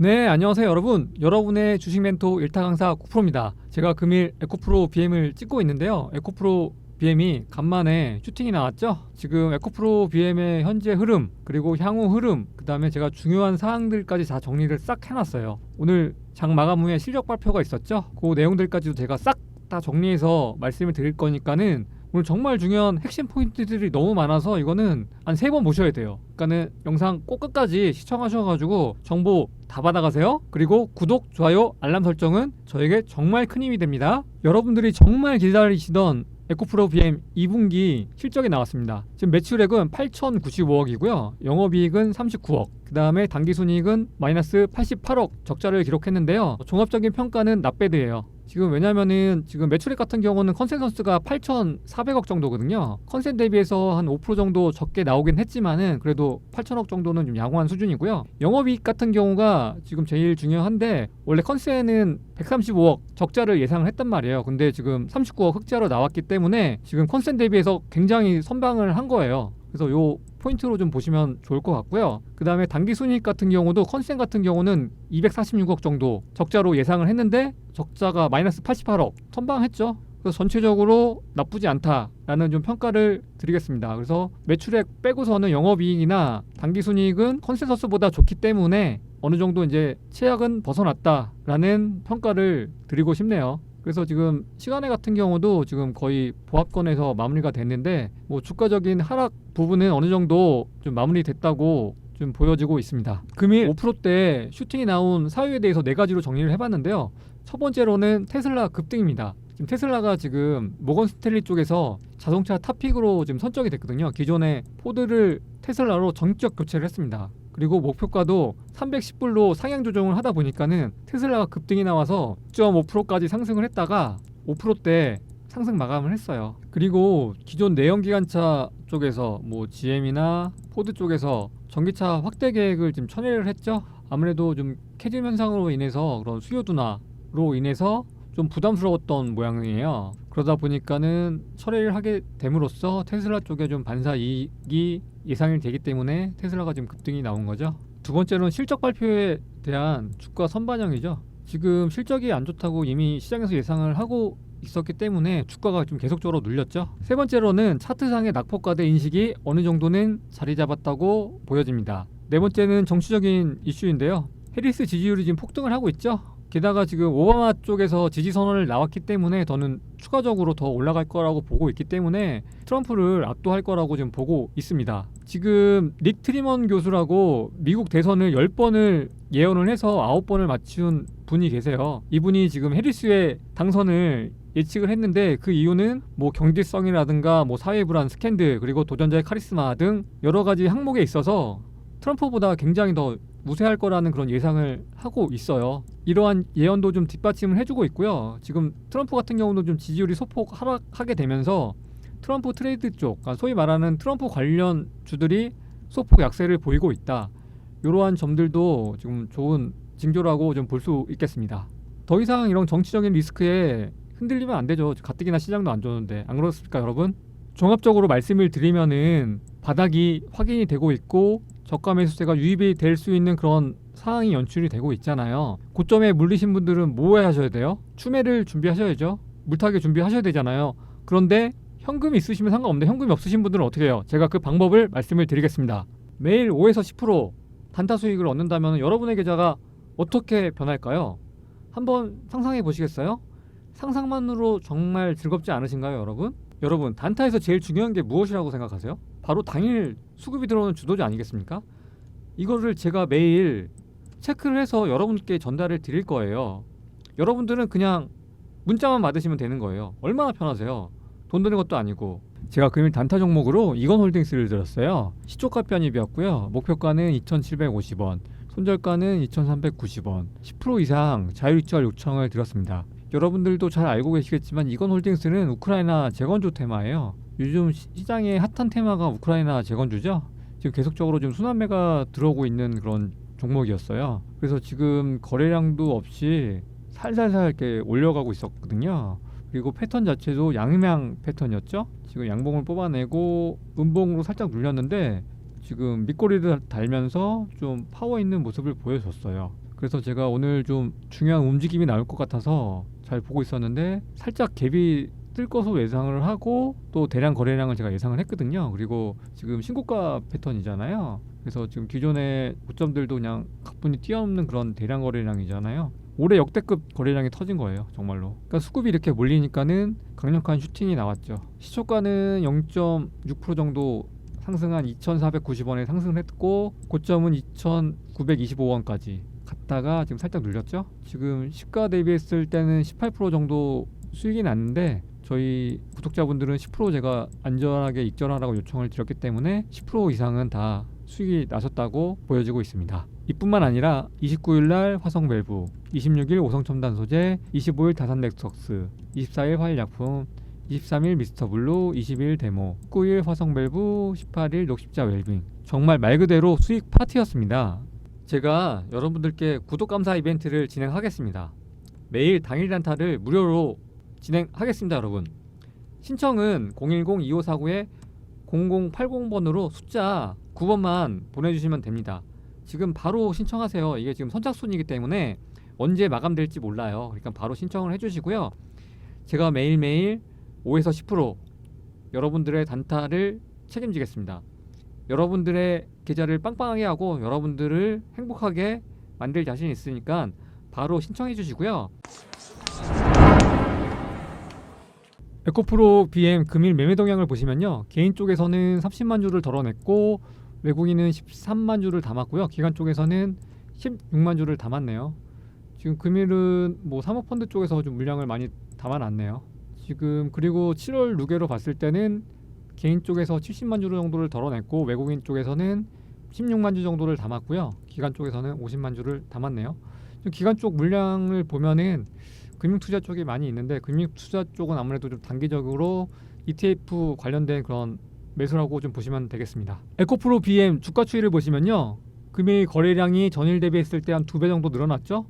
네, 안녕하세요, 여러분. 여러분의 주식 멘토 일타 강사 쿠프로입니다. 제가 금일 에코프로 BM을 찍고 있는데요. 에코프로 BM이 간만에 슈팅이 나왔죠? 지금 에코프로 BM의 현재 흐름, 그리고 향후 흐름, 그 다음에 제가 중요한 사항들까지 다 정리를 싹 해놨어요. 오늘 장 마감 후에 실적 발표가 있었죠? 그 내용들까지도 제가 싹 다 정리해서 말씀을 드릴 거니까는 오늘 정말 중요한 핵심 포인트들이 너무 많아서 이거는 한 세 번 보셔야 돼요. 그러니까는 영상 꼭 끝까지 시청하셔가지고 정보 다 받아가세요. 그리고 구독, 좋아요, 알람 설정은 저에게 정말 큰 힘이 됩니다. 여러분들이 정말 기다리시던 에코프로 BM 2분기 실적이 나왔습니다. 지금 매출액은 8,095억이고요. 영업이익은 39억. 그 다음에 당기순이익은 마이너스 88억 적자를 기록했는데요. 종합적인 평가는 나배드예요. 지금 왜냐면은 지금 매출액 같은 경우는 컨센서스가 8,400억 정도거든요. 컨센 대비해서 한 5% 정도 적게 나오긴 했지만은 그래도 8천억 정도는 좀 양호한 수준이고요. 영업이익 같은 경우가 지금 제일 중요한데 원래 컨센은 135억 적자를 예상을 했단 말이에요. 근데 지금 39억 흑자로 나왔기 때문에 지금 컨센 대비해서 굉장히 선방을 한 거예요. 그래서 요 포인트로 좀 보시면 좋을 것 같고요. 그 다음에 단기 순이익 같은 경우도 컨센 같은 경우는 246억 정도 적자로 예상을 했는데 적자가 마이너스 88억 선방했죠. 그래서 전체적으로 나쁘지 않다라는 좀 평가를 드리겠습니다. 그래서 매출액 빼고서는 영업이익이나 당기순이익은 컨센서스보다 좋기 때문에 어느 정도 이제 최악은 벗어났다라는 평가를 드리고 싶네요. 그래서 지금 시간에 같은 경우도 지금 거의 보합권에서 마무리가 됐는데 뭐 주가적인 하락 부분은 어느 정도 좀 마무리됐다고 좀 보여지고 있습니다. 금일 5%대 슈팅이 나온 사유에 대해서 네 가지로 정리를 해봤는데요. 첫 번째로는 테슬라 급등입니다. 지금 테슬라가 지금 모건 스탠리 쪽에서 자동차 탑픽으로 지금 선정이 됐거든요. 기존에 포드를 테슬라로 전격 교체를 했습니다. 그리고 목표가도 310불로 상향 조정을 하다 보니까는 테슬라가 급등이 나와서 6.5%까지 상승을 했다가 5%대 상승 마감을 했어요. 그리고 기존 내연기관차 쪽에서 뭐 GM이나 포드 쪽에서 전기차 확대 계획을 지금 천회를 했죠. 아무래도 좀 캐즘 현상으로 인해서 그런 수요 둔화로 인해서 좀 부담스러웠던 모양이에요. 그러다 보니까는 철회를 하게 됨으로써 테슬라 쪽에 좀 반사 이익이 예상이 되기 때문에 테슬라가 지금 급등이 나온 거죠. 두 번째로는 실적 발표에 대한 주가 선반영이죠. 지금 실적이 안 좋다고 이미 시장에서 예상을 하고 있었기 때문에 주가가 좀 계속적으로 눌렸죠. 세 번째로는 차트상의 낙폭과대 인식이 어느 정도는 자리 잡았다고 보여집니다. 네 번째는 정치적인 이슈인데요. 해리스 지지율이 지금 폭등을 하고 있죠. 게다가 지금 오바마 쪽에서 지지 선언을 나왔기 때문에 더는 추가적으로 더 올라갈 거라고 보고 있기 때문에 트럼프를 압도할 거라고 지금 보고 있습니다. 지금 닉 트리먼 교수라고 미국 대선을 10번을 예언을 해서 9번을 맞춘 분이 계세요. 이분이 지금 해리스의 당선을 예측을 했는데 그 이유는 뭐 경제성이라든가 뭐 사회 불안 스캔들 그리고 도전자의 카리스마 등 여러 가지 항목에 있어서 트럼프보다 굉장히 더 우세할 거라는 그런 예상을 하고 있어요. 이러한 예언도 좀 뒷받침을 해주고 있고요. 지금 트럼프 같은 경우는 좀 지지율이 소폭 하락하게 되면서 트럼프 트레이드 쪽, 그러니까 소위 말하는 트럼프 관련 주들이 소폭 약세를 보이고 있다. 이러한 점들도 지금 좋은 징조라고 좀 볼 수 있겠습니다. 더 이상 이런 정치적인 리스크에 흔들리면 안 되죠. 가뜩이나 시장도 안 좋은데 안 그렇습니까, 여러분? 종합적으로 말씀을 드리면은 바닥이 확인이 되고 있고 저가 매수세가 유입이 될 수 있는 그런 상황이 연출이 되고 있잖아요. 고점에 물리신 분들은 뭐 하셔야 돼요? 추매를 준비하셔야죠. 물타기 준비하셔야 되잖아요. 그런데 현금이 있으시면 상관없는데 현금이 없으신 분들은 어떻게 해요? 제가 그 방법을 말씀을 드리겠습니다. 매일 5에서 10% 단타 수익을 얻는다면 여러분의 계좌가 어떻게 변할까요? 한번 상상해 보시겠어요? 상상만으로 정말 즐겁지 않으신가요, 여러분? 여러분, 단타에서 제일 중요한 게 무엇이라고 생각하세요? 바로 당일 수급이 들어오는 주도주 아니겠습니까? 이거를 제가 매일 체크를 해서 여러분께 전달을 드릴 거예요. 여러분들은 그냥 문자만 받으시면 되는 거예요. 얼마나 편하세요? 돈 드는 것도 아니고. 제가 금일 단타 종목으로 이건 홀딩스를 들었어요. 시초가 편입이었고요. 목표가는 2,750원, 손절가는 2,390원. 10% 이상 자율이체할 요청을 드렸습니다. 여러분들도 잘 알고 계시겠지만 이건 홀딩스는 우크라이나 재건주 테마예요. 요즘 시- 시장의 핫한 테마가 우크라이나 재건주죠. 지금 계속적으로 좀 순환매가 들어오고 있는 그런 종목이었어요. 그래서 지금 거래량도 없이 살살살 이렇게 올려가고 있었거든요. 그리고 패턴 자체도 양양 패턴이었죠. 지금 양봉을 뽑아내고 음봉으로 살짝 눌렸는데 지금 밑꼬리를 달면서 좀 파워 있는 모습을 보여줬어요. 그래서 제가 오늘 좀 중요한 움직임이 나올 것 같아서 잘 보고 있었는데 살짝 갭이 뜰 것으로 예상을 하고 또 대량 거래량을 제가 예상을 했거든요. 그리고 지금 신고가 패턴이잖아요. 그래서 지금 기존의 고점들도 그냥 가뿐히 뛰어넘는 그런 대량 거래량이잖아요. 올해 역대급 거래량이 터진 거예요, 정말로. 그러니까 수급이 이렇게 몰리니까는 강력한 슈팅이 나왔죠. 시초가는 0.6% 정도 상승한 2,490원에 상승을 했고 고점은 2,925원까지 갔다가 지금 살짝 눌렸죠. 지금 시가 대비했을 때는 18% 정도 수익이 났는데 저희 구독자분들은 10% 제가 안전하게 익절하라고 요청을 드렸기 때문에 10% 이상은 다 수익이 나셨다고 보여지고 있습니다. 이뿐만 아니라 29일 날 화성 밸브, 26일 오성 첨단 소재, 25일 다산 넥석스, 24일 화일 약품, 23일 미스터 블루, 20일 데모, 19일 화성 밸브, 18일 녹십자 웰빙. 정말 말 그대로 수익 파티였습니다. 제가 여러분들께 구독 감사 이벤트를 진행하겠습니다. 매일 당일 단타를 무료로 진행하겠습니다, 여러분. 신청은 010-2549에 0080번으로 숫자 9번만 보내주시면 됩니다. 지금 바로 신청하세요. 이게 지금 선착순이기 때문에 언제 마감될지 몰라요. 그러니까 바로 신청을 해주시고요. 제가 매일매일 5에서 10% 여러분들의 단타를 책임지겠습니다. 여러분들의 계좌를 빵빵하게 하고 여러분들을 행복하게 만들 자신 있으니까 바로 신청해 주시고요. 에코프로 BM 금일 매매 동향을 보시면요. 개인 쪽에서는 30만 주를 덜어냈고 외국인은 13만 주를 담았고요. 기관 쪽에서는 16만 주를 담았네요. 지금 금일은 뭐 사모펀드 쪽에서 좀 물량을 많이 담아놨네요. 지금 그리고 7월 누계로 봤을 때는 개인 쪽에서 70만 주 정도를 덜어냈고 외국인 쪽에서는 16만 주 정도를 담았고요. 기관 쪽에서는 50만 주를 담았네요. 좀 기관 쪽 물량을 보면은 금융 투자 쪽이 많이 있는데 금융 투자 쪽은 아무래도 좀 단기적으로 ETF 관련된 그런 매수라고 좀 보시면 되겠습니다. 에코프로 BM 주가 추이를 보시면요. 금일 거래량이 전일 대비했을 때 한 두 배 정도 늘어났죠.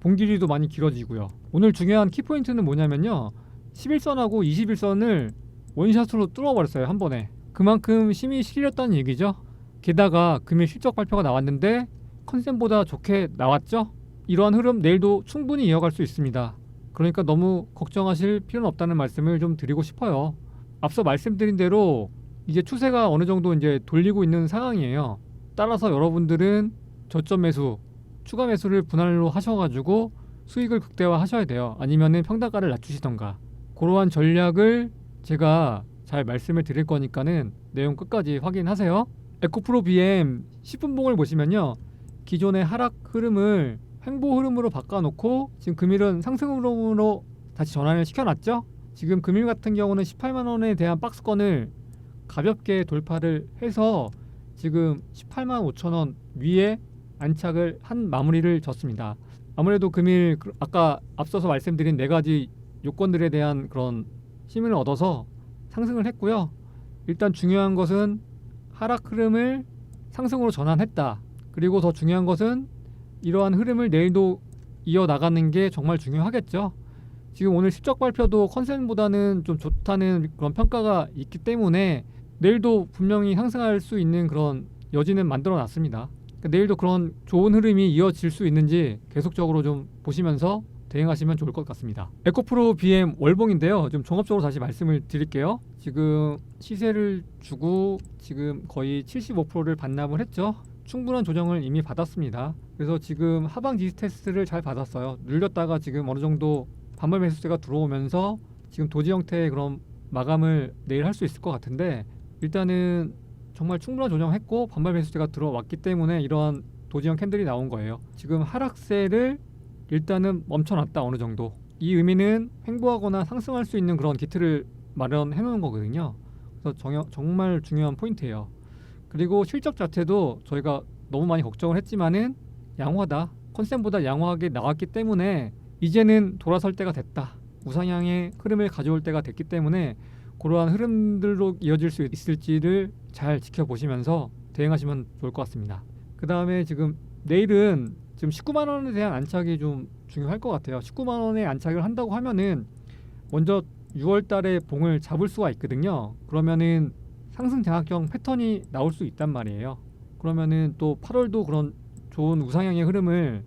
봉길이도 많이 길어지고요. 오늘 중요한 키포인트는 뭐냐면요. 11선하고 21선을 원샷으로 뚫어버렸어요 한 번에. 그만큼 힘이 실렸다는 얘기죠. 게다가 금일 실적 발표가 나왔는데 컨센보다 좋게 나왔죠. 이러한 흐름 내일도 충분히 이어갈 수 있습니다. 그러니까 너무 걱정하실 필요는 없다는 말씀을 좀 드리고 싶어요. 앞서 말씀드린 대로 이제 추세가 어느 정도 이제 돌리고 있는 상황이에요. 따라서 여러분들은 저점 매수, 추가 매수를 분할로 하셔가지고 수익을 극대화 하셔야 돼요. 아니면은 평단가를 낮추시던가. 그러한 전략을 제가 잘 말씀을 드릴 거니까는 내용 끝까지 확인하세요. 에코프로 BM 10분봉을 보시면요. 기존의 하락 흐름을 횡보 흐름으로 바꿔놓고 지금 금일은 상승 흐름으로 다시 전환을 시켜놨죠. 지금 금일 같은 경우는 18만 원에 대한 박스권을 가볍게 돌파를 해서 지금 18만 5천 원 위에 안착을 한 마무리를 졌습니다. 아무래도 금일 그- 아까 앞서서 말씀드린 네 가지 요건들에 대한 그런 힘을 얻어서 상승을 했고요. 일단 중요한 것은 하락 흐름을 상승으로 전환했다. 그리고 더 중요한 것은 이러한 흐름을 내일도 이어 나가는 게 정말 중요하겠죠. 지금 오늘 실적 발표도 컨센보다는 좀 좋다는 그런 평가가 있기 때문에 내일도 분명히 상승할 수 있는 그런 여지는 만들어 놨습니다. 그러니까 내일도 그런 좋은 흐름이 이어질 수 있는지 계속적으로 좀 보시면서 대응하시면 좋을 것 같습니다. 에코프로 BM 월봉인데요. 좀 종합적으로 다시 말씀을 드릴게요. 지금 시세를 주고 지금 거의 75%를 반납을 했죠. 충분한 조정을 이미 받았습니다. 그래서 지금 하방 디스테스트를 잘 받았어요. 눌렸다가 지금 어느 정도 반발 매수세가 들어오면서 지금 도지 형태의 그런 마감을 내일 할 수 있을 것 같은데 일단은 정말 충분한 조정했고 반발 매수세가 들어왔기 때문에 이러한 도지형 캔들이 나온 거예요. 지금 하락세를 일단은 멈춰놨다 어느 정도. 이 의미는 횡보하거나 상승할 수 있는 그런 기틀을 마련해 놓은 거거든요. 그래서 정여, 정말 중요한 포인트예요. 그리고 실적 자체도 저희가 너무 많이 걱정을 했지만은 양호하다. 컨센보다 양호하게 나왔기 때문에 이제는 돌아설 때가 됐다. 우상향의 흐름을 가져올 때가 됐기 때문에 그러한 흐름들로 이어질 수 있을지를 잘 지켜보시면서 대응하시면 좋을 것 같습니다. 그 다음에 지금 내일은 지금 19만 원에 대한 안착이 좀 중요할 것 같아요. 19만 원에 안착을 한다고 하면은 먼저 6월 달에 봉을 잡을 수가 있거든요. 그러면은 상승 장악형 패턴이 나올 수 있단 말이에요. 그러면은 또 8월도 그런 좋은 우상향의 흐름을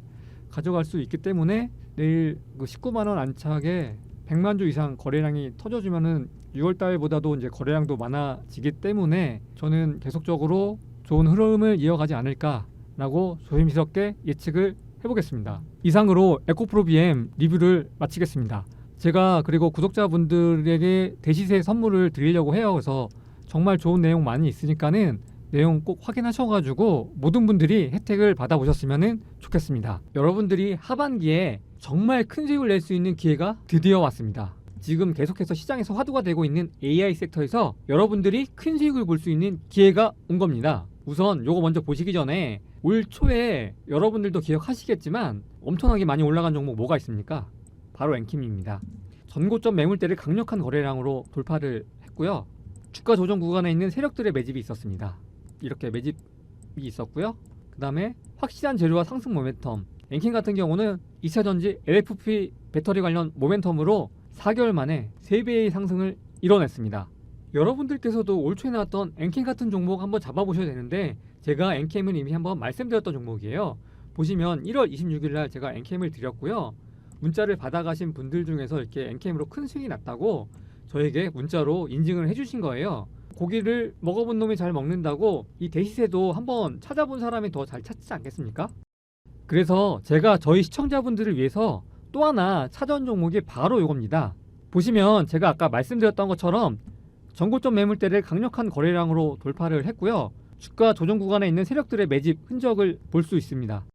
가져갈 수 있기 때문에 내일 그 19만 원 안착에 100만 주 이상 거래량이 터져주면은 6월 달보다도 이제 거래량도 많아지기 때문에 저는 계속적으로 좋은 흐름을 이어가지 않을까라고 조심스럽게 예측을 해보겠습니다. 이상으로 에코프로 BM 리뷰를 마치겠습니다. 제가 그리고 구독자분들에게 대시세 선물을 드리려고 해요. 그래서 정말 좋은 내용 많이 있으니까는 내용 꼭 확인하셔가지고 모든 분들이 혜택을 받아보셨으면 좋겠습니다. 여러분들이 하반기에 정말 큰 수익을 낼 수 있는 기회가 드디어 왔습니다. 지금 계속해서 시장에서 화두가 되고 있는 AI 섹터에서 여러분들이 큰 수익을 볼 수 있는 기회가 온 겁니다. 우선 요거 먼저 보시기 전에 올 초에 여러분들도 기억하시겠지만 엄청나게 많이 올라간 종목 뭐가 있습니까? 바로 엔킴입니다. 전고점 매물대를 강력한 거래량으로 돌파를 했고요. 주가 조정 구간에 있는 세력들의 매집이 있었습니다. 이렇게 매집이 있었고요. 그 다음에 확실한 재료와 상승 모멘텀. 엔킨 같은 경우는 2차 전지 LFP 배터리 관련 모멘텀으로 4개월 만에 3배의 상승을 이뤄냈습니다. 여러분들께서도 올 초에 나왔던 엔캠 같은 종목 한번 잡아보셔야 되는데 제가 엔캠은 이미 한번 말씀드렸던 종목이에요. 보시면 1월 26일 날 제가 엔캠을 드렸고요. 문자를 받아가신 분들 중에서 이렇게 엔캠으로 큰 수익이 났다고 저에게 문자로 인증을 해주신 거예요. 고기를 먹어본 놈이 잘 먹는다고 이 대시세도 한번 찾아본 사람이 더 잘 찾지 않겠습니까? 그래서 제가 저희 시청자분들을 위해서 또 하나 찾아온 종목이 바로 이겁니다. 보시면 제가 아까 말씀드렸던 것처럼 전고점 매물대를 강력한 거래량으로 돌파를 했고요. 주가 조정 구간에 있는 세력들의 매집 흔적을 볼 수 있습니다.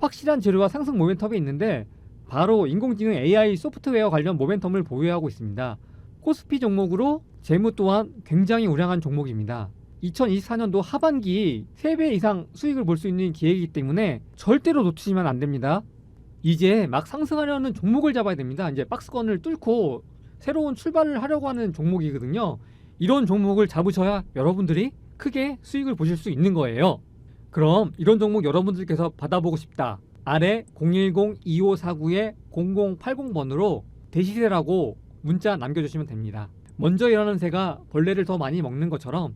확실한 재료와 상승 모멘텀이 있는데 바로 인공지능 AI 소프트웨어 관련 모멘텀을 보유하고 있습니다. 코스피 종목으로 재무 또한 굉장히 우량한 종목입니다. 2024년도 하반기 3배 이상 수익을 볼 수 있는 기회이기 때문에 절대로 놓치시면 안 됩니다. 이제 막 상승하려는 종목을 잡아야 됩니다. 이제 박스권을 뚫고 새로운 출발을 하려고 하는 종목이거든요. 이런 종목을 잡으셔야 여러분들이 크게 수익을 보실 수 있는 거예요. 그럼 이런 종목 여러분들께서 받아보고 싶다. 아래 010-2549-0080번으로 대시세라고 문자 남겨주시면 됩니다. 먼저 일하는 새가 벌레를 더 많이 먹는 것처럼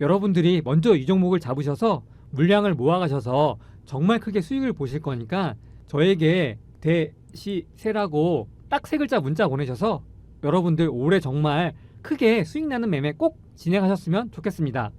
여러분들이 먼저 이 종목을 잡으셔서 물량을 모아가셔서 정말 크게 수익을 보실 거니까 저에게 대시세라고 딱 세 글자 문자 보내셔서 여러분들 올해 정말 크게 수익 나는 매매 꼭 진행하셨으면 좋겠습니다.